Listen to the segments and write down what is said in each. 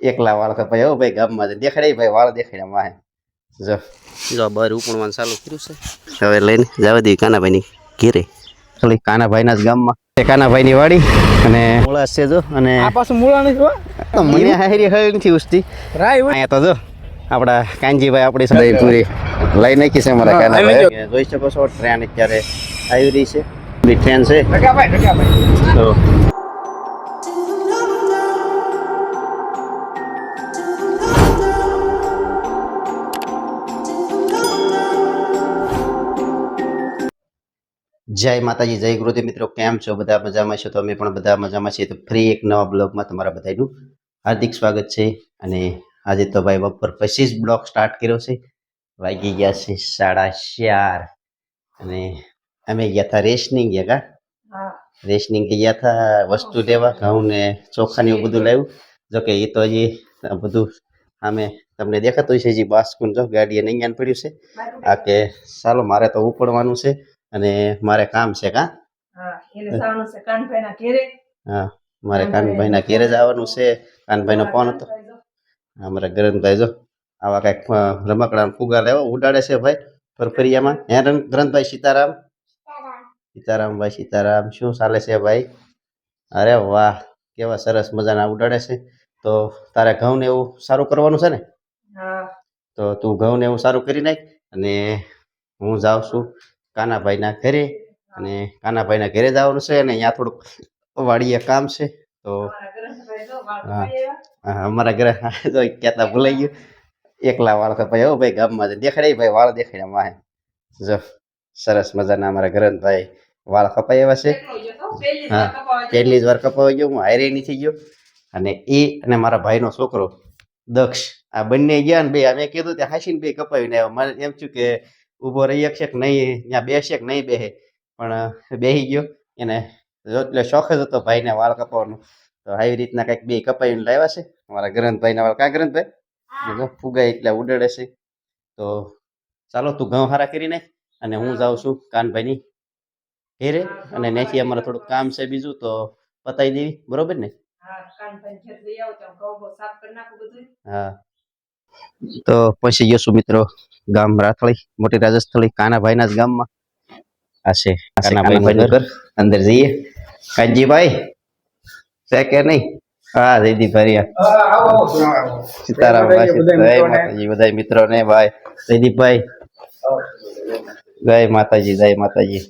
એકલા વાળ કપાય હો ભાઈ ગામમાં. દેખાડે ભાઈ વાળ દેખાડ્યા માહે જો. જો બાર ઉપણવાનું ચાલુ કર્યું છે. હવે લઈને જવા દઈએ કાનાભાઈની ઘેરે. ખાલી કાનાભાઈના જ ગામમાં. કાનાભાઈની વાડી અને મૂળા છે જો અને આ પાછું મૂળા નથી મને હારી હળી નથી ઉસતી. રાય અહીંયા તો જો આપણા કાનજીભાઈ આપણી સાથે પૂરી. લઈ નાખી છે મારા કાનાભાઈ. જોઈ શકો છો ટ્રેન અત્યારે આવી રહી છે. બી ટ્રેન છે. તો જય માતાજી જય ગુરુદેવ મિત્રો કેમ છો? બધા મજામાં છો? તો અમે પણ બધા મજામાં છીએ. તો ફ્રી એક નવા બ્લોગમાં તમારા બધાનું હાર્દિક સ્વાગત છે. અને આજે તો ભાઈ બપોર પછી જ બ્લોગ સ્ટાર્ટ કર્યો છે. વાગી ગયા છે સાડા ચાર. અને અમે ગયા હતા રેશનિંગ ગયા કા? રેશનિંગ ગયા હતા વસ્તુ લેવા ઘઉં ને ચોખા ને એવું બધું લાવ્યું. જો કે એ તો હજી બધું અમે તમને દેખાતું છે હજી બાસ્કુન જો ગાડી નહીં જ્ઞાન પડ્યું છે. આ કે ચાલો મારે તો ઉપડવાનું છે. અને મારે કામ છે કા? હા એને જવાનું છે ઘેરે. હા મારે કાનભાઈના ઘેરે જ આવવાનું છે. કાનભાઈનો ફોન હતો. અમારા ગ્રંથભાઈ જો આવા કંઈક રમકડા ફુગા લેવા ઉડાડે છે ભાઈ ફરફરિયામાં હે રન- ગ્રંથભાઈ સીતારામ? સીતારામ. ભાઈ સીતારામ શું ચાલે છે ભાઈ? અરે વાહ કેવા સરસ મજાના ઉડાડે છે. તો તારે ઘઉં ને એવું સારું કરવાનું છે ને? તો તું ઘઉં ને એવું સારું કરી નાખ અને હું જાઉં છું. કાનાભાઈના ઘરે અને કાનાભાઈના ઘરે જવાનું છે અને અહીંયા થોડુંક વાડીએ કામ છે, તો અમારા ઘરે તો કહેતા ભૂલાઈ ગયું. એકલા વાળ કપાય હો ભાઈ, ગામમાં છે દેખાડે ભાઈ, વાળ દેખાડે માહે જો, સરસ મજાના અમારા ગ્રંથભાઈ વાળ કપાઈ એવા છે. હા. પહેલી જ વાર કપાઈ ગયો, હું હારે નથી ગયો. અને એ અને મારા ભાઈનો છોકરો દક્ષ, આ બંને ગયા ને બે અમે કીધું ત્યાં હાસીને બે કપાવીને આવ્યો. મને એમ થયું કે ઊભો રહી શકશે કે નહીં ત્યાં બેસે કે નહીં બેસે. પણ બેસી ગયો. એને જો એટલે શોખ જ હતો ભાઈને વાળ કપાવવાનો. તો આવી રીતના કંઈક બે કપાવીને લાવ્યા છે. અમારા ગ્રંથભાઈના વાળ. કા ગ્રંથભાઈ? ફુગાય એટલે ઉડાડે છે. તો ચાલો તું ઘઉં હારા કરી નાખ અને હું જાઉં છું કાનભાઈની ઘેરે અને ત્યાંથી અમારે થોડુંક કામ છે બીજું તો પતાવી દેવી. બરોબર ને. હા તો પછી જશું મિત્રો. ગામ રાથળી મોટી રાજસ્થળી કાનાભાઈના જ ગામમાં. આ છે કાનાભાઈનું ઘર. અંદર જઈએ. કાનજીભાઈ છે કે નહીં? હા જયદીપભાઈ સીતારામ ભાઈ જય માતાજી બધા મિત્રોને ભાઈ. જયદીપભાઈ. જય માતાજી જય માતાજી.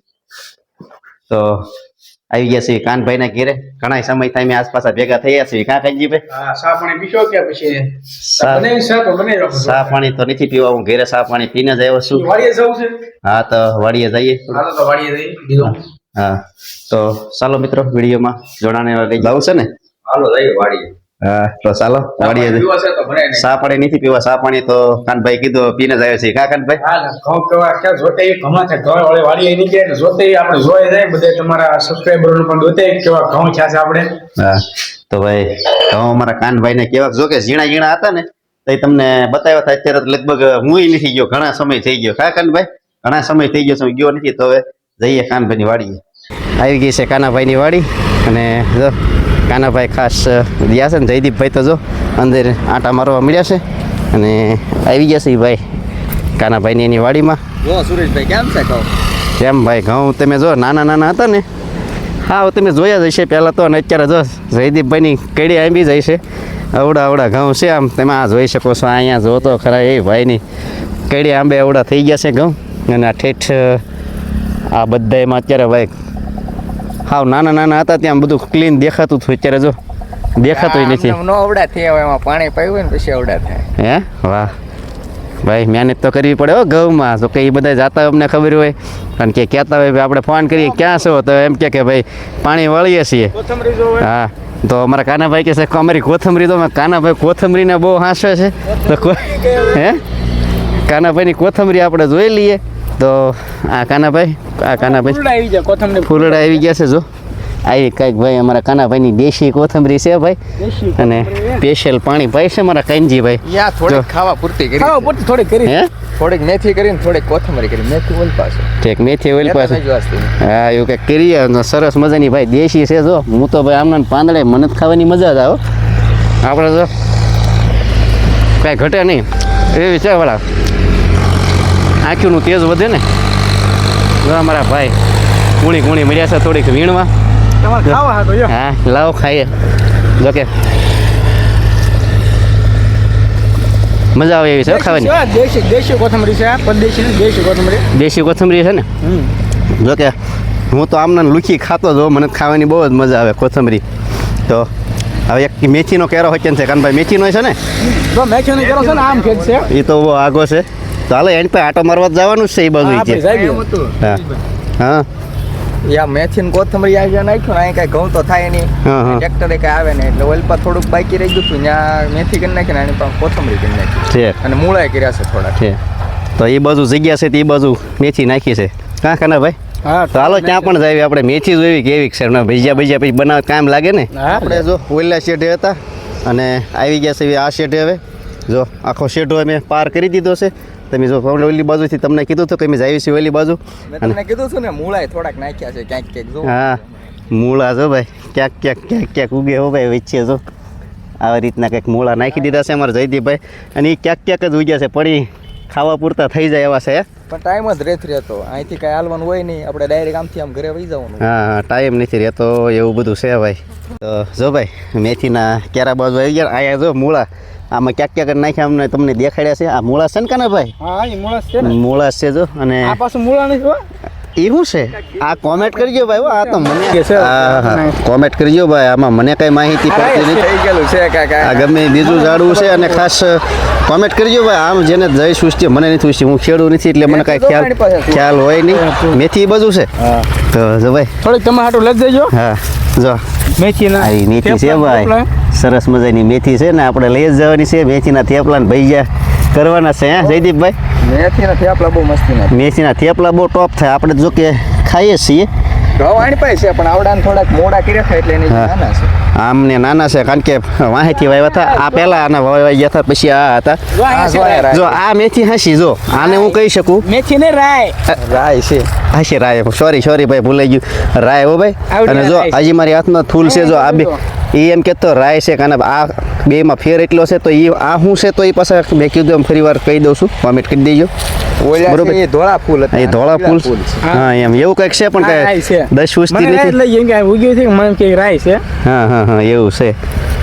તો આવી ગયા છે કાનભાઈ ના ઘેરે ઘણા સમય થાય મેં આસપાસ ભેગા થયા છે કાં કાનજીભાઈ ભાઈ? સા પાણી પીશો કે પછી? સા- તો બનાવી રાખો. ચા પાણી તો નથી પીવા. હું ઘેરે સા પાણી પીને જ આવ્યો છું. વાડીએ જવું છે? હા તો વાડીએ જઈએ. તો વાડીએ જઈ હા તો ચાલો મિત્રો વિડીયોમાં જોડાને લઈ જવું છે ને? હાલો જઈએ વાડીએ. હા તો ચાલો વાડીએ સા પાણી નથી પીવા સા પાણી તો કાનભાઈ કીધું પીને જ આવ્યો છે. કા કાનભાઈ? હા ઘઉં કેવા ક્યાં જોતે ઘઉં છે ઘઉં વાળી વાડીએ નહીં ને જોતે આપણે જોઈ જાય બધે તમારા સબસ્ક્રાઈબરો પણ જોતે કેવા ઘઉં છે આપણે. હા તો ભાઈ ઘઉં અમારા કાનભાઈ ને કેવા જો કે ઝીણા ઝીણા હતા ને તો એ તમને બતાવ્યા હતા અત્યારે લગભગ હું નથી ગયો ઘણા સમય થઈ ગયો. કા કાનભાઈ? ઘણા સમય થઈ ગયો છે ગયો નથી તો હવે જઈએ કાનભાઈની વાડીએ. આવી ગઈ છે કાનાભાઈની વાડી અને કાનાભાઈ ખાસ ગયા છે ને જયદીપભાઈ તો જો અંદર આંટા મારવા મળ્યા છે અને આવી ગયા છે એ ભાઈ કાનાભાઈની એની વાડીમાં. જો સુરેશભાઈ કેમ છે કહો? કેમ ભાઈ ઘઉં તમે જો નાના નાના હતા ને હા તમે જોયા જ હશે પહેલાં તો અને અત્યારે જો જયદીપભાઈની કેડી આંબી જાય છે અવડા અવડા ઘઉં છે આમ તમે આ જોઈ શકો છો અહીંયા જો તો ખરા એ ભાઈની કેડી આંબે અવડા થઈ ગયા છે ઘઉં. અને આ ઠેઠ આ બધામાં અત્યારે ભાઈ હાવ નાના નાના હતા ત્યાં બધું ક્લીન દેખાતું હતું અત્યારે જો. દેખાતું નથી. નો અવડા થયા હોય એમાં પાણી પાયું હોય ને પછી અવડા થાય. હે? વાહ. ભાઈ મહેનત તો કરવી પડે હો ઘઉંમાં. તો કે એ બધા જાતા અમને ખબર હોય. અને કે કહેતા હોય આપણે ફોન કરીએ ક્યાં છો? તો એમ કે કે ભાઈ પાણી વળીએ છીએ. હા. તો અમારા કાનાભાઈ કે છે કે અમારી કોથમરી તો કાનાભાઈ કોથમરીને બહુ હાંસવે છે. તો કો- હે? કાનાભાઈની કોથમરી આપણે જોઈ લઈએ. તો આ કાનાભાઈ આ કાનાભાઈ. ફૂલડા આવી કોથમરી ફૂલડા. આવી ગયા છે જો. આવી કંઈક ભાઈ અમારા કાનાભાઈની દેશી કોથમરી છે ભાઈ. અને સ્પેશિયલ પાણી ભાઈ છે મારા કાનજીભાઈ યા થોડીક ખાવા પૂરતી કરી. ખાવા પૂરતી થોડી કરી. હે? થોડીક મેથી કરીને થોડીક કોથમરી કરી. મેથી ઓલ પાસે ઠીક મેથી ઓઇલ પાસે હા એવું કંઈક કરીએ. અને સરસ મજાની ભાઈ દેશી છે જો. હું તો ભાઈ આમના પાંદડે મને જ ખાવાની મજા જ આવો. આપણે જો કાંઈ ઘટે નહીં. એવી છે વડા આંખીનું તેજ વધે ને? અમારા ભાઈ કુણી કુણી મળ્યા છે થોડીક વીણવા. જો. હા લાવો ખાઈએ. જોકે મજા આવે એવી છે ખાવાની. દેશી દેશી કોથમરી છે પરદેશી દેશી કોથમરી. દેશી કોથમરી છે ને? જો કે હું તો આમને લુખી ખાતો જો મને ખાવાની બહુ જ મજા આવે કોથમરી. તો હવે એક મેથીનો કેરો હોય છે કાનભાઈ મેથીનો છે ને? તો મેચો કેરો છે ને આમ ખેત છે. એ તો આગો છે. તો હાલો એની પાસે આટો મારવા જવાનું છે એ બાજુ છે હા. હા. યા મેથી ને કોથમરી આવી નાખ્યું નાખ્યો અહીં કઈ ઘઉં તો થાય નહીં. ટ્રેક્ટરે કઈ આવે ને એટલે ઓલ પર થોડુંક બાકી રહી ગયું હતું ત્યાં મેથી કરી નાખી ને એની પર કોથમરી કરી નાખી. છે. અને મૂળા કર્યા છે થોડા છે. તો એ બાજુ જગ્યા છે તે એ બાજુ મેથી નાખી છે. કાં કના ભાઈ? હા તો હાલો ત્યાં પણ જાય આપણે. મેથી જોઈ કેવી છે. ને ભજીયા ભજીયા પછી બનાવવા કામ લાગે ને? આપણે જો ઓલા શેઠે હતા અને આવી ગયા છે આ શેઠે હવે. જો આખો શેઠો અમે પાર કરી દીધો છે. તમે જો આપણે ઓલી બાજુથી તમને કીધું હતું કે અમે જઈએ છીએ ઓલી બાજુ. મેં તમને કીધું છું ને મૂળાએ થોડાક નાખ્યા છે ક્યાંક ક્યાંક જો. હા મૂળા જો ભાઈ ક્યાંક ક્યાંક ક્યાંક ક્યાંક ઉગે હો ભાઈ વચ્ચે જો. આવી રીતના કંઈક મૂળા નાખી દીધા છે અમારા જયદીપભાઈ અને એ ક્યાંક ક્યાંક જ ઉગ્યા છે પણ ખાવા પૂરતા થઈ જાય એવા છે પણ ટાઈમ જ રેત રહેતો. અહીંથી કાંઈ હાલવાનું હોય નહીં. આપણે ડાયરેક્ટ આમથી આમ ઘરે વહી જવાનું. હા હા ટાઈમ નથી રહેતો એવું બધું છે ભાઈ. તો જો ભાઈ મેથીના કેરા બાજુ આવી ગયા? અહીંયા જો મૂળા. આમાં ક્યાંક ક્યાંક નાખ્યા અમને તમને દેખાડ્યા છે. આ મૂળા છે ને કાના ભાઈ? હા એ મુળા છે ને. મૂળા છે જો અને આ પાછું મૂળા નથી હો. એ શું છે? આ કોમેન્ટ કરજો ભાઈ આ તો મને કે છે. કોમેન્ટ કરજો ભાઈ આમાં મને કઈ માહિતી પડતી નથી. થઈ ગયેલું છે આ ગમે બીજું ઝાડવું છે અને ખાસ કોમેન્ટ કરજો ભાઈ આમ જેને જય સૃષ્ટિ મને નથી પૂછ્યું હું ખેડૂત નથી એટલે મને કાંઈ ખ્યાલ ખ્યાલ હોય નહીં. મેથી બધું છે. તો જો ભાઈ. થોડીક તમે હાટું લઈ જજો હા જો. મેથી ના મેથી છે ભાઈ. સરસ મજાની મેથી છે ને આપણે લઈ જવાની છે. મેથીના થેપલા ને ભૈયા કરવાના છે હા જયદીપભાઈ મેથીના થેપલા બહુ મસ્તી મેથીના થેપલા બહુ ટોપ થાય. આપણે જો કે ખાઈએ છીએ. ઘઉં આણી છે પણ આવડાને થોડાક મોડા કર્યા છે એટલે એની નાના છે. આમને નાના છે કારણ કે વાહેથી વાવ્યા હતા. આ પહેલા આના વાવ્યા ગયા હતા પછી આ હતા. જો આ. મેથી હાસી જો. આને હું કહી શકું? મેથી ને રાય રાય છે. હાસી રાય. સોરી સોરી ભાઈ ભૂલાઈ ગયું. રાય હો ભાઈ. અને જો હજી મારી હાથમાં થૂલ છે જો આ બે એ એમ કહેતો રાય છે કારણ આ બેમાં ફેર એટલો છે તો એ આ શું છે તો એ પાછા મેં કીધું એમ ફરી વાર કહી દઉં છું કોમેન્ટ કરી દેજો. ઓલા બરોબર. એ ધોળા ફૂલ હતા એ ધોળા ફૂલ. હા એમ એવું કંઈક છે પણ હા, રાય છે. દસ વસ્તી નથી? લઈ ગઈ કે ઉગ્યું છે મને કે રાય છે? હા હા હા એવું છે.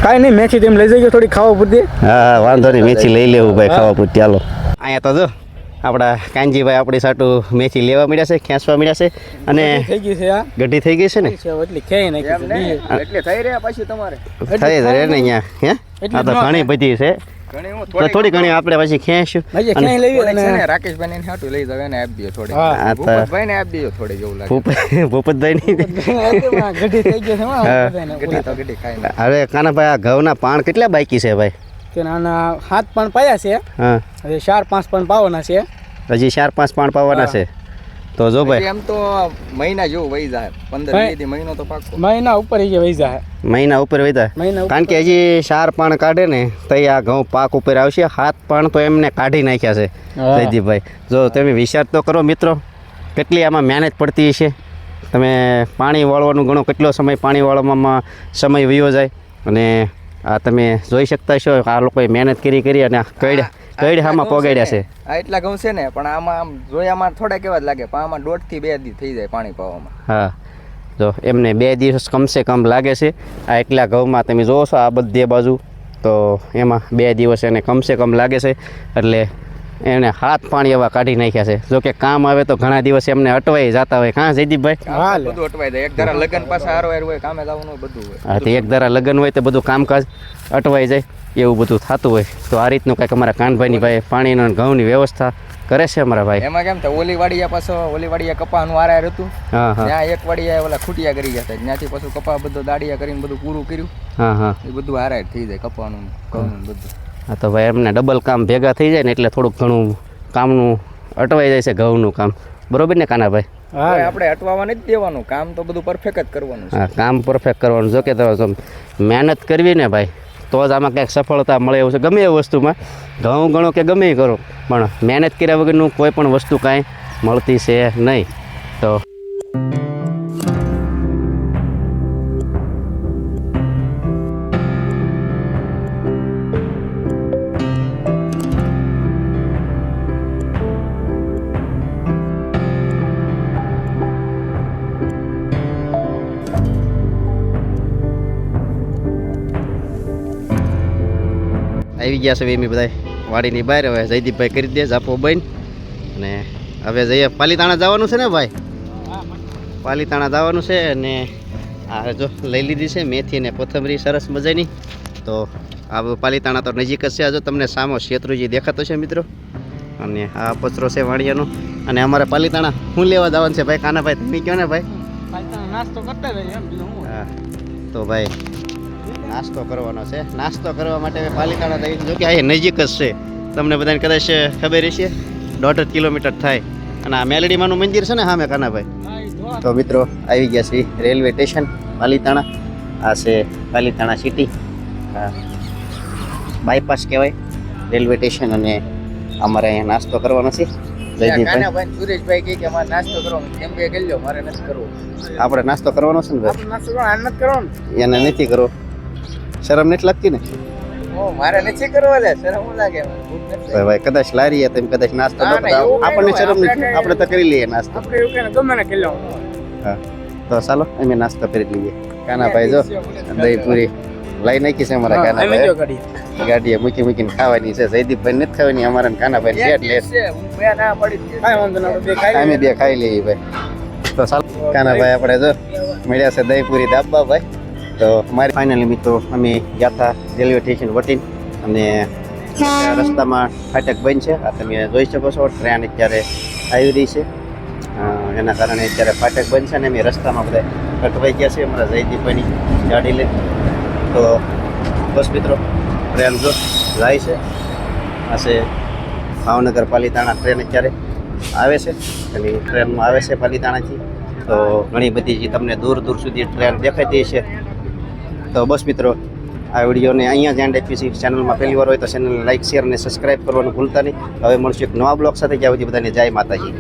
કાંઈ નહીં મેથી તેમ લઈ જજો થોડી ખાવા પૂરતી. હા વાંધો નહીં મેથી લઈ લેવું ભાઈ ખાવા પૂરતી. ચાલો અહીંયા તો જો આપણા કાનજીભાઈ આપણી સાટું મેથી લેવા મળ્યા છે ખેંચવા મળ્યા છે અને થઈ ગઈ છે આ ગઢી થઈ ગઈ છે ને? છે ખેઈ નાખી એટલે થઈ રહ્યા પછી તમારે. થઈ જ રહે ને અહીંયા હે? આ તો ઘણી બધી છે. ઘણી હું તો થોડી ઘણી આપણે પછી ખેંચશું અને લેવી થોડીક છે ને અને રાકેશભાઈ ને હાટું લઈ જાવ એને આપી દો થોડી હા. આ તો- ભૂપતભાઈ ને આપી દો થોડી એવું લાગે. ભૂપતભાઈ ની ગઢી થઈ ગઈ છે હો, હા. બધાયને. ગટી તો ગટી ખાઈ લે. હવે કાનાભાઈ આ ઘઉંના પાણ કેટલા બાકી છે ભાઈ? કે નાના હાથ પણ પાયા છે. હા. હવે ચાર પાંચ પણ પાવાના છે. હજી ચાર પાંચ પાણ પાવાના છે. તો જો ભાઈ. એમ તો મહિના જેવું વહી જાય. પંદર. મહિનો તો પાકો મહિના ઉપર એ વહી જાય. મહિના ઉપર વહી જાય. કારણ કે હજી ચાર પાણ કાઢે ને તો આ ઘઉં પાક ઉપર આવશે. હાથ પાણ તો એમને કાઢી નાખ્યા છે. જયદીપભાઈ. જો તમે વિચાર તો કરો મિત્રો કેટલી આમાં મહેનત પડતી છે તમે પાણી વાળવાનું ઘણો કેટલો સમય પાણી વાળવામાં સમય વયો જાય. અને આ તમે જોઈ શકતા છો આ લોકોએ મહેનત કરી કરી અને કઈડ કઈડામાં પોગાડ્યા છે. આ એટલા ઘઉં છે ને પણ આમાં આમ જોયામાં થોડા કેવા જ લાગે પણ આમાં દોઢથી બે દી થઈ જાય પાણી પાવામાં. હા. જો એમને બે દિવસ કમસે કમ લાગે છે. આ એટલા ઘઉંમાં તમે જોવો છો આ બધે બાજુ. તો એમાં બે દિવસ એને કમસે કમ લાગે છે. એટલે એને હાથ પાણી એવા કાઢી નાખ્યા છે. જો કે કામ આવે તો ઘણા દિવસ એમને અટવાઈ જતા હોય. કાં જયદીપભાઈ. તો બધું અટવાઈ જાય. એક ધારા લગન પાસે હારો હાર હોય કામે જવાનું હોય બધું હોય. હા તો એક ધારા લગ્ન હોય તો બધું કામકાજ અટવાઈ જાય. એવું બધું થતું હોય. તો આ રીતનું કંઈક અમારા કાનભાઈની ભાઈ પાણીનો અને ઘઉંની વ્યવસ્થા કરે છે અમારા ભાઈ. એમાં કેમ તો ઓલી વાડિયા પાછો ઓલી વાડિયા કપાનું આરાય હતું. હા હા. ત્યાં એક વાડિયા ઓલા ખૂટિયા કરી ગયા હતા. ત્યાંથી પાછું કપા બધો દાડિયા કરીને બધું પૂરું કર્યું. હા હા. એ બધું આરાય થઈ જાય કપાનું ઘઉંનું બધું. હા તો ભાઈ એમને ડબલ કામ ભેગા થઈ જાય ને એટલે થોડુંક ઘણું કામનું અટવાઈ જાય છે ઘઉંનું કામ. બરોબર ને કાનાભાઈ હા. આપણે અટવાવા નથી દેવાનું. કામ તો બધું પરફેક્ટ જ કરવાનું હા કામ પરફેક્ટ કરવાનું. જો કે તો મહેનત કરવી ને ભાઈ તો જ આમાં કંઈક સફળતા મળે એવું છે. ગમે એ વસ્તુમાં. ઘઉં ગણો કે ગમે એ કરો પણ મહેનત કર્યા વગરનું કોઈ પણ વસ્તુ કાંઈ મળતી છે નહીં. તો આવી ગયા છે એમી બધા વાડીની બહાર હવે જયદીપભાઈ કરી દે જાપો બન અને હવે જઈએ પાલીતાણા જવાનું છે ને ભાઈ? પાલીતાણા જવાનું છે અને આ જો લઈ લીધી છે મેથી અને કોથમરી સરસ મજાની. તો આ પાલીતાણા તો નજીક જ છે. આજે તમને સામો શેત્રુજી દેખાતો છે મિત્રો. અને આ પચરો છે વાણિયાનો અને અમારે પાલીતાણા શું લેવા જવાનું છે ભાઈ? કાનાભાઈ તમે કહો ને ભાઈ? નાસ્તો કરતા તો ભાઈ નાસ્તો કરવાનો છે. નાસ્તો કરવા માટે મેં પાલીતાણા થઈ જો કે અહીં નજીક જ છે. તમને બધાને કદાચ ખબર હશે દોઢ કિલોમીટર થાય. અને આ મેલડીમાંનું મંદિર છે ને સામે કાનાભાઈ? તો મિત્રો આવી ગયા છે રેલવે સ્ટેશન પાલીતાણા. આ છે પાલીતાણા સિટી. આ બાયપાસ કહેવાય. રેલવે સ્ટેશન અને અમારે અહીંયા નાસ્તો કરવાનો છે. આપણે નાસ્તો કરવાનો છે ને એને નથી કરવો. શરમ નથી લાગતી ને? મારે નથી કરવા લે શરમ લાગે ભાઈ ભાઈ કદાચ લારીએ તો કદાચ નાસ્તો ન આપણને શરમ. નથી. આપણે- તો કરી લઈએ નાસ્તો. આપણે એવું કે ગમે ને કરી હા. તો ચાલો અમે નાસ્તો કરી લઈએ. કાનાભાઈ જો દહીં પૂરી લઈ નાખી છે અમારા કાનાભાઈ ગાડીએ. મૂકી મૂકીને ખાવાની છે. જયદીપભાઈ નથી ખાવાની અમારા કાનાભાઈ એક લેટ લેટ dish છે, હું બે ના પડી જ કાંઈ વાંધો ના આપણે બે ખાઈ અમે બે ખાઈ લઈએ ભાઈ. તો ચાલો કાનાભાઈ આપણે જો મળ્યા છે દહીં પૂરી દાબા ભાઈ. તો મારી ફાઇનલી મિત્રો અમે ગયા હતા રેલવે સ્ટેશન વટીન અને રસ્તામાં ફાટક બંધ છે. આ તમે જોઈ શકો છો ટ્રેન અત્યારે આવી રહી છે. એના કારણે અત્યારે ફાટક બંધ છે અને અમે રસ્તામાં બધા અટવાઈ ગયા છે અમારા જયદીપભાઈની ગાડી લે તો બસ મિત્રો ટ્રેન જો જાય છે. છે ભાવનગર પાલીતાણા ટ્રેન અત્યારે આવે છે. અને ટ્રેનમાં આવે છે પાલીતાણાથી. તો ઘણી બધી જે તમને દૂર દૂર સુધી ટ્રેન દેખાતી છે તો બસ મિત્રો, આ વિડીયોને અહીંયા જ એન્ડ ચેનલમાં પહેલી વાર હોય તો ચેનલને લાઇક શેર અને સબસ્ક્રાઈબ કરવાનું ભૂલતા નહીં. હવે મળશું એક નવા બ્લોગ સાથે. જ્યાં સુધી બધાને જય માતાજી.